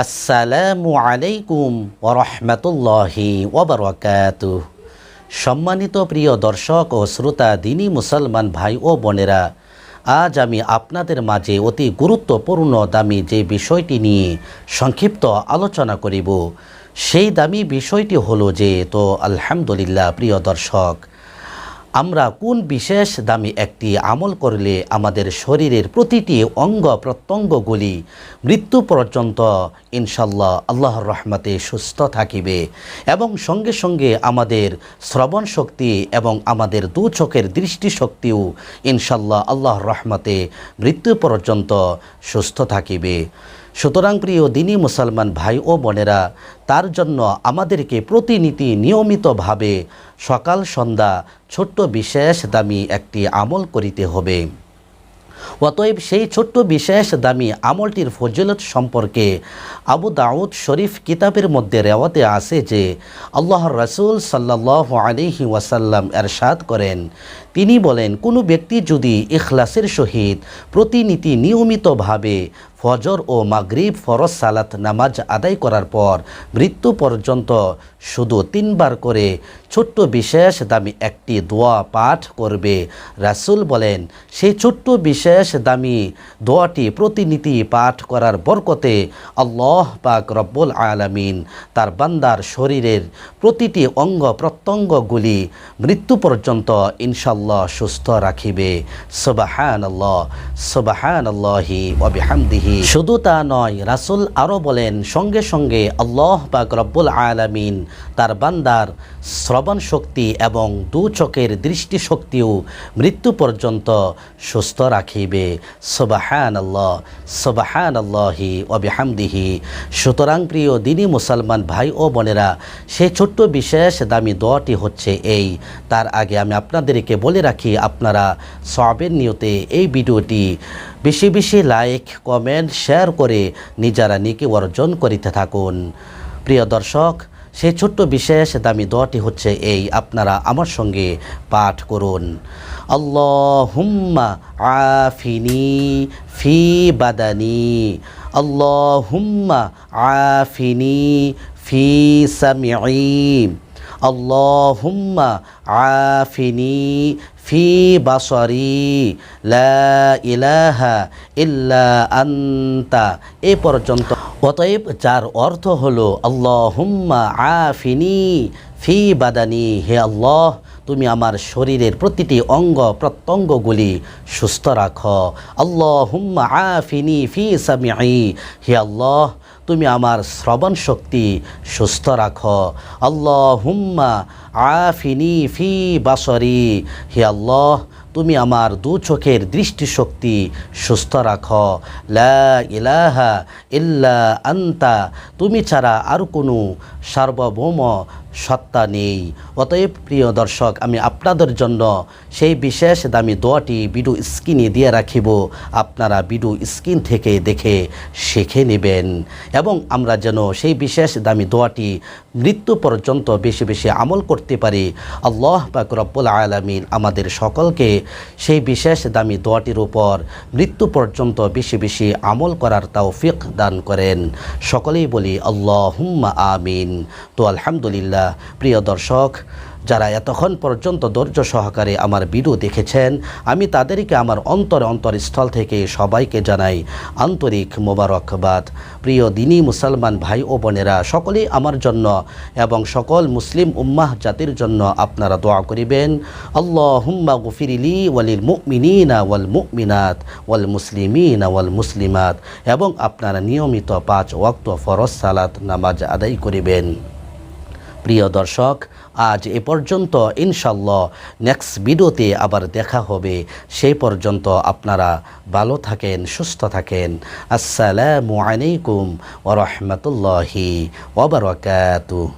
আসসালামু আলাইকুম ওরহমতুল্লাহি ওবরকাত সম্মানিত প্রিয় দর্শক ও শ্রোতা, দিনী মুসলমান ভাই ও বোনেরা, আজ আমি আপনাদের মাঝে অতি গুরুত্বপূর্ণ দামি যে বিষয়টি নিয়ে সংক্ষিপ্ত আলোচনা করিব। সেই দামি বিষয়টি হলো যে, তো আলহামদুলিল্লাহ প্রিয় দর্শক আমরা কোন বিশেষ দামি একটি আমল করলে আমাদের শরীরের প্রতিটি অঙ্গ প্রত্যঙ্গগুলি মৃত্যু পর্যন্ত ইনশাল্লাহ আল্লাহর রহমতে সুস্থ থাকিবে এবং সঙ্গে সঙ্গে আমাদের শ্রবণ শক্তি এবং আমাদের দু চোখের দৃষ্টিশক্তিও ইনশাল্লাহ আল্লাহর রহমতে মৃত্যু পর্যন্ত সুস্থ থাকিবে। সুতরাং প্রিয় দিনী মুসলমান ভাই ও বোনেরা, তার জন্য আমাদেরকে প্রতিনীতি নিয়মিতভাবে সকাল সন্ধ্যা ছোট্ট বিশেষ দামি একটি আমল করিতে হবে। অতএব সেই ছোট্ট বিশেষ দামি আমলটির ফজিলত সম্পর্কে আবু দাউদ শরীফ কিতাবের মধ্যে রেওয়াতে আছে যে, আল্লাহর রসুল সাল্লাহ আলিহি ওয়াসাল্লাম এরশাদ করেন। তিনি বলেন, কোনো ব্যক্তি যদি ইখলাসের সহিত প্রতিনীতি নিয়মিতভাবে ফজর ও মাগরিব ফরজ সালাত নামাজ আদায় করার পর মৃত্যু পর্যন্ত শুধু তিনবার করে ছোট্ট বিশেষ দামি একটি দোয়া পাঠ করবে। রাসুল বলেন, সেই ছোট্ট বিশেষ দামি দোয়াটি প্রতিনীতি পাঠ করার বরকতে আল্লাহ পাক রব্বুল আলামিন তার বান্দার শরীরের প্রতিটি অঙ্গ প্রত্যঙ্গগুলি মৃত্যু পর্যন্ত ইনশাল্লাহ সুস্থ রাখিবে। সবাহান আল্লাহ সবাহান আল্লাহি ওবিহামদিহি শুধু তা নয়, রাসুল আরও বলেন, সঙ্গে সঙ্গে আল্লাহ পাক রব্বুল আলামিন তার বান্দার শ্রবণ শক্তি এবং দু চোখের দৃষ্টিশক্তিও মৃত্যু পর্যন্ত সুস্থ রাখিবে। সবাহান আল্লাহ সবাহান আল্লাহি অবিহামদিহি সুতরাং প্রিয় দিনী মুসলমান ভাই ও বোনেরা সেই ছোট্ট বিশেষ দামি দোয়াটি হচ্ছে এই। তার আগে আমি আপনাদেরকে বলে রাখি, আপনারা সবের নিয়তে এই ভিডিওটি বেশি বেশি লাইক, কমেন্ট শেয়ার করে নিজেরা নিকে অর্জন করিতে থাকুন। প্রিয় দর্শক সেই ছোট্ট বিশেষ দামি দোয়াটি হচ্ছে এই, আপনারা আমার সঙ্গে পাঠ করুন। আল্লাহুম্মা আফিনি ফি বাদানি, আল্লাহুম্মা আফিনি ফি সামিঈ, আল্লাহুম্মা আফিনি ফি বাসরি, লা ইলাহা ইল্লা আন্তা। এ পর্যন্ত। অতএব যার অর্থ হলো, আল্লাহুম্মা আফিনি ফি বাদানি, হে আল্লাহ, তুমি আমার শরীরের প্রতিটি অঙ্গ প্রত্যঙ্গগুলি সুস্থ রাখো। আল্লাহ হুম্মা আফিনি ফি সামিআই হে আল্লাহ তুমি আমার শ্রবণ শক্তি সুস্থ রাখো। আল্লাহ হুম্মা আফিনি ফি বাসরি। হে আল্লাহ, তুমি আমার দু চোখের দৃষ্টিশক্তি সুস্থ রাখো। ইলাহা ইল্লা আন্তা, তুমি ছাড়া আর কোনো সার্বভৌম সত্তা নেই। অতএব প্রিয় দর্শক, আমি আপনাদের জন্য সেই বিশেষ দামি দোয়াটি বিডু স্ক্রিনে দিয়ে রাখিব। আপনারা বিডু স্ক্রিন থেকে দেখে শিখে নেবেন। এবং আমরা যেন সেই বিশেষ দামি দোয়াটি মৃত্যু পর্যন্ত বেশি বেশি আমল করতে পারি। আল্লাহ পাক রব্বুল আলমিন আমাদের সকলকে সেই বিশেষ দামি দোয়াটির উপর মৃত্যু পর্যন্ত বেশি বেশি আমল করার তৌফিক দান করেন। সকলেই বলি আল্লাহ আমিন। তো আলহামদুলিল্লাহ প্রিয় দর্শক, যারা এতক্ষণ পর্যন্ত ধৈর্য সহকারে আমার ভিডিও দেখেছেন, আমি তাদেরকে আমার অন্তর অন্তরস্থল থেকে সবাইকে জানাই আন্তরিক মোবারকবাদ। প্রিয় দিনী মুসলমান ভাই ও বোনেরা, সকলেই আমার জন্য এবং সকল মুসলিম উম্মাহ জাতির জন্য আপনারা দোয়া করিবেন। আল্লাহ হুম্মা গুফিরিলি ওয়ালিল মুমিনিনা ওয়াল মুমিনাত ওয়াল মুসলিমিনা ওয়াল মুসলিমাত এবং আপনারা নিয়মিত পাঁচ ওয়াক্ত ফরজ সালাত নামাজ আদায় করিবেন। প্রিয় দর্শক, আজ এ পর্যন্ত ইনশাল্লাহ নেক্সট ভিডিওতে আবার দেখা হবে। সেই পর্যন্ত আপনারা ভালো থাকেন, সুস্থ থাকেন। আসসালামু আলাইকুম ওরহমতুল্লাহি ওবরাকাতুহ